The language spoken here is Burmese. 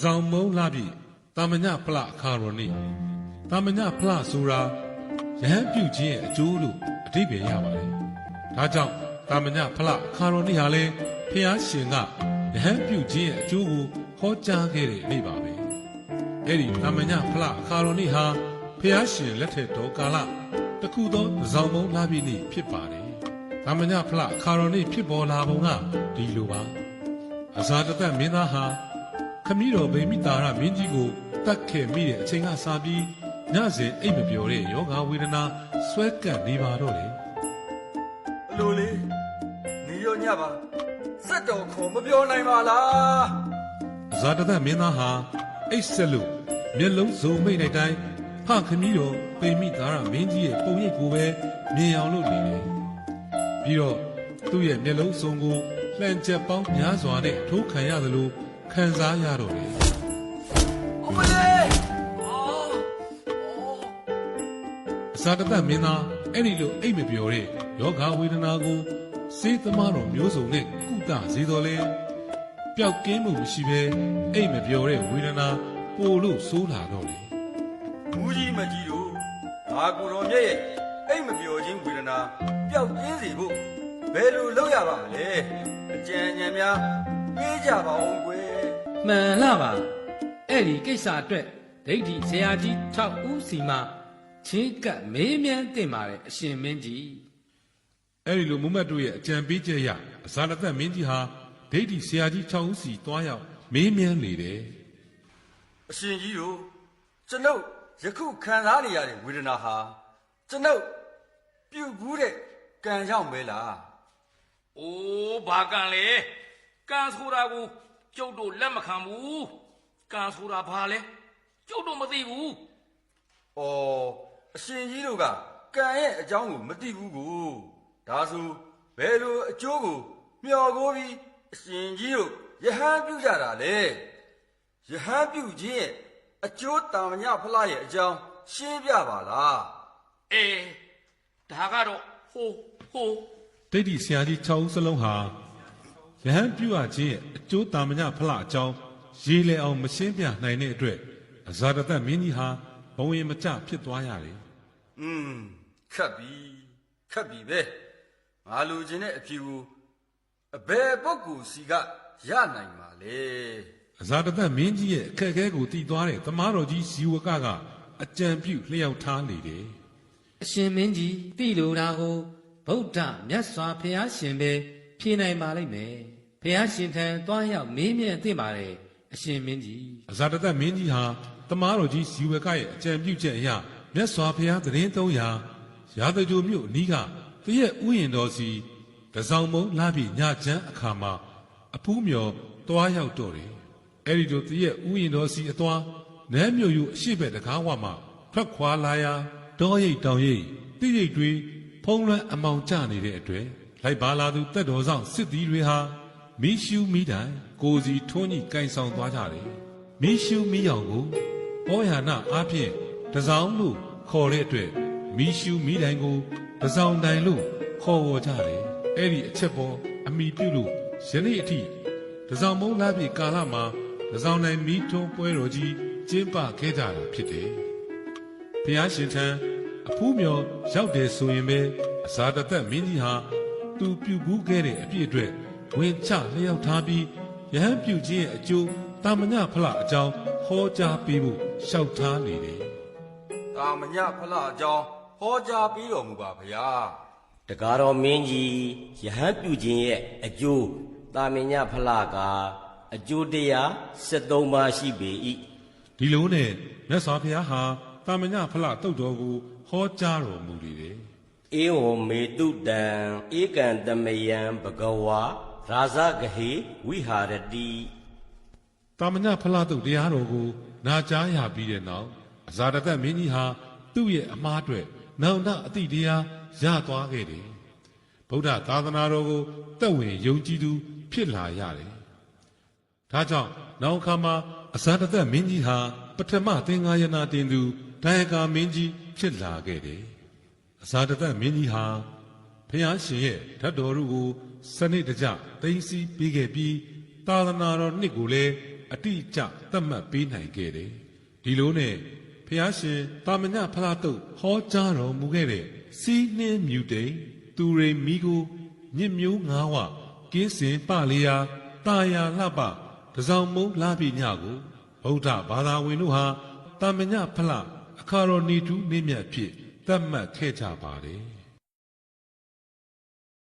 ဇောင်မုံလာပြီတာမညဖလအခါရောနိတာမညဖလဆိုတာယဟန်ပြုတ်ခြင်းရဲ့အကျိုးလို့အဓိပ္ပာယ်ရပါတယ်ဒါကြောင့်တာမညဖလအခါရောနိဟာလေဖျားရှင်ကယဟန်ပြုတ်ခြင်းရဲ့အကျိုးကိုဟောကြားခဲ့တဲ့နေ့ပါပဲအဲ့ဒီတာမညဖလအခါရောနိဟာဖျားရှင်လက်ထက်တော်ကာလတခုသောဇောင်မုံလာပြီနေ့ဖြစ်ပါတယ်တာမညဖလအခါရောနိဖြစ်ပေါ်လာပုံကဒီလိုပါအဇာတသက်မင်းသားဟာ ခမည်းတော်ဗိမိတာရမင်းကြီးကိုတတ်ခဲ့မိတဲ့အချိန်ကစပြီးညစဉ်အိပ်မပျော်တဲ့ယောဂဝေဒနာဆွဲကပ်နေပါတော့တယ်အလိုလေးနေရောညပါစက်တော်ခေါ်မပြောနိုင်ပါလားအဇာတသက်မင်းသားဟာအိပ်ဆက်လို့မျက်လုံးစုံမိတ်တဲ့တိုင်းဖခမည်းတော်ဗိမိတာရမင်းကြီးရဲ့ပုံရိပ်ကိုပဲမြင်အောင်လုပ်နေတယ်ပြီးတော့သူ့ရဲ့မျက်လုံးစုံကိုလှန်ချက်ပေါင်းများစွာနဲ့ထိုးခံရသလို ခံစားရတော့တယ်အမလေးအော်အစာတသက်မင်းသားအဲ့ဒီလိုအိတ်မပြောတဲ့ယောဂဝေဒနာကိုစေးသမားတော်မျိုးစုံနဲ့ကုသစေတော်လဲပျောက်ကင်းမှုမရှိဘဲအိတ်မပြောတဲ့ဝေဒနာပိုလို့ဆိုးလာတော့လေမူကြီးမကြီးတို့ဘာကိုတော်မြတ်ရဲ့အိမ်မပြောခြင်းဝေဒနာပျောက်ကင်းစေဖို့ဘယ်လိုလုပ်ရပါမလဲအကြံဉာဏ်များပေးကြပါဦးကွယ် မှန်လားပါအဲ့ဒီကိစ္စအတွက်ဒိဋ္ဌိဆရာကြီး6ဦးစီမှချင်းကပ်မေးမြန်းတင်ပါတယ်အရှင်မင်းကြီးအဲ့ဒီလိုမုမတ်တို့ရဲ့အကြံပေးချက်အရအစာတသက်မင်းကြီးဟာဒိဋ္ဌိဆရာကြီး6ဦးစီတွားရောက်မေးမြန်းနေတယ်အရှင်ကြီးတို့ကျွန်ုပ်ယခုခံစားနေရတဲ့ဝေဒနာဟာကျွန်ုပ်ပြုတ်ဘူးတဲ့ကံကြောင့်ပဲလား။အိုးဘာကန်လဲ။ကန်ဆိုတာကို ကျုပ်တို့လက်မခံဘူး။ကန်ဆိုတာဘာလဲ။ကျုပ်တို့မသိဘူး။အော်အရှင်ကြီးတို့ကကံရဲ့အကြောင်းကိုမသိဘူးကိုဒါဆိုဘယ်လိုအကျိုးကိုမျှော်ကိုပြီးအရှင်ကြီးတို့ယဟန်ပြုကြတာလေယဟန်ပြုခြင်းရဲ့အကျိုးတာမညဖလားရဲ့အကြောင်းရှင်းပြပါလား။အေးဒါကတော့ဟိုဟိုဒိဋ္ဌိဆရာကြီး6ဦးစလုံးဟာ ယဟန်ပြုအပ်ခြင်းရဲ့အကျိုးတာမညဖလအကြောင်းရေးလေအောင်မရှင်းပြနိုင်တဲ့အတွက်အဇာတသက်မင်းကြီးဟာဘဝရင်မကျဖြစ်သွားရတယ်อืมခတ်ပြီခတ်ပြီပဲငါလိုချင်တဲ့အဖြေကိုအဘယ်ပုဂ္ဂိုလ်စီကရနိုင်ပါလေအဇာတသက်မင်းကြီးရဲ့အခက်အခဲကိုတည်သွားတဲ့သမားတော်ကြီးဇီဝကကအကြံပြုလျှောက်ထားနေတယ်အရှင်မင်းကြီးတိလိုတာကိုဗုဒ္ဓမြတ်စွာဘုရားရှင်ပဲဖြေနိုင်ပါလိမ့်မယ် ဘုရားရှင်ထံတွားရောက်မေးမြန်းတင်ပါတယ်အရှင်မင်းကြီးအဇာတသက်မင်းကြီးဟာသမားတော်ကြီးဇီဝကရဲ့အကြံပြုချက်အရမြတ်စွာဘုရားသတင်းသုံးရာရာဇဂိုမြို့အနီးကတရက်ဥယျင်တော်စီတစောင်းမုံလာပြီညချမ်းအခါမှာအဖူးမြော်တွားရောက်တော့တယ်အဲ့ဒီလိုတရက်ဥယျင်တော်စီအသွားနန်းမြို့ယူအရှိဘက်တကားဝမှာထွက်ခွာလာရာတောရိပ်တောင်ရိပ်တိရိပ်တွေဖုံးလွှမ်းအမောင်ကျနေတဲ့အတွက်လိုက်ပါလာသူတက်တော်ဆောင်စစ်သည်တွေဟာ မီးရှူးမီးတိုင်ကိုစီထွန်းကြီးကန်ဆောင်သွားကြတယ်မီးရှူးမီးရောင်ကိုဘောယာနာအားဖြင့်တစောင်းလို့ခေါ်တဲ့အတွက်မီးရှူးမီးတိုင်ကိုတစောင်းတိုင်လို့ခေါ်ဝေါ်ကြတယ်အဲ့ဒီအချက်ပေါ်အမိပြုလို့ယနေ့အထိတစောင်းမုံလာပြီကာလမှာတစောင်းတိုင်မီးထွန်းပွဲတော်ကြီးကျင်းပခဲ့ကြတာဖြစ်တယ်ဘုရားရှင်ထံအဖူးမြော်ရောက်တယ်ဆိုရင်ပဲအစာတသက်မင်းကြီးဟာသူပြုဘူးခဲ့တဲ့အပြည့်အတွက် ဝင်ချလျှောက်ထားပြီးယဟန်ပြုခြင်းရဲ့အကျိုးတာမညဖလအကြောင်းဟောကြားပေးဖို့လျှောက်ထားနေတယ်တာမညဖလားအကြောင်းဟောကြားပြီးတော်မူပါဗျာတကားတော်မင်းကြီးယဟန်ပြုခြင်းရဲ့အကျိုးတာမညဖလားကအကျိုးတရား73ပါးရှိပေ၏ဒီလိုနဲ့မြတ်စွာဘုရားဟာတာမညဖလတုတ်တော်ကိုဟောကြားတော်မူနေတယ်ဧဝံမေတုတံဧကံတမယံဘဂဝါ ရာဇဂဟေဝိဟာရတိတာမညဖလားတုတ်တရားတော်ကို နာကြားရပြီးတဲ့နောက်အဇာတသက်မင်းကြီးဟာသူ့ရဲ့အမားအတွက်နောင်တအတိတရားရသွားခဲ့တယ်ဗုဒ္ဓသာသနာတော်ကိုတက်ဝင်ယုံကြည်သူ ဖြစ်လာရတယ်ဒါကြောင့်နောက်အခါမှာအဇာတသက်မင်းကြီးဟာပထမသင်္ဃာယနာတင်သူဒိုင်ကာမင်းကြီးဖြစ်လာခဲ့တယ်အဇာတသက်မင်းကြီးဟာ ဖျားရှင်ရဲ့ဓာတ်တော်တို့ကိုစနစ်တကျသိသိပြီးခဲ့ပြီးသာသနာတော်နှစ်ကိုလည်းအတိအကျသတ်မှတ်ပေးနိုင်ခဲ့တယ်ဒီလိုနဲ့ဖျားရှင်တာမညဖလားတုတ်ဟောကြားတော်မူခဲ့တဲ့စီးနှင်းမြူတိန်သူရိန်မီကိုညစ်မျိုးငါးဝကင်းစင်ပလျာတာယာလှပတစောင်းမုံလာပြီညကိုဗုဒ္ဓဘာသာဝင်တို့ဟာတာမညဖလားအခါတော်နေတူးနေမြတ်ဖြစ်သတ်မှတ်ခဲ့ကြပါတယ်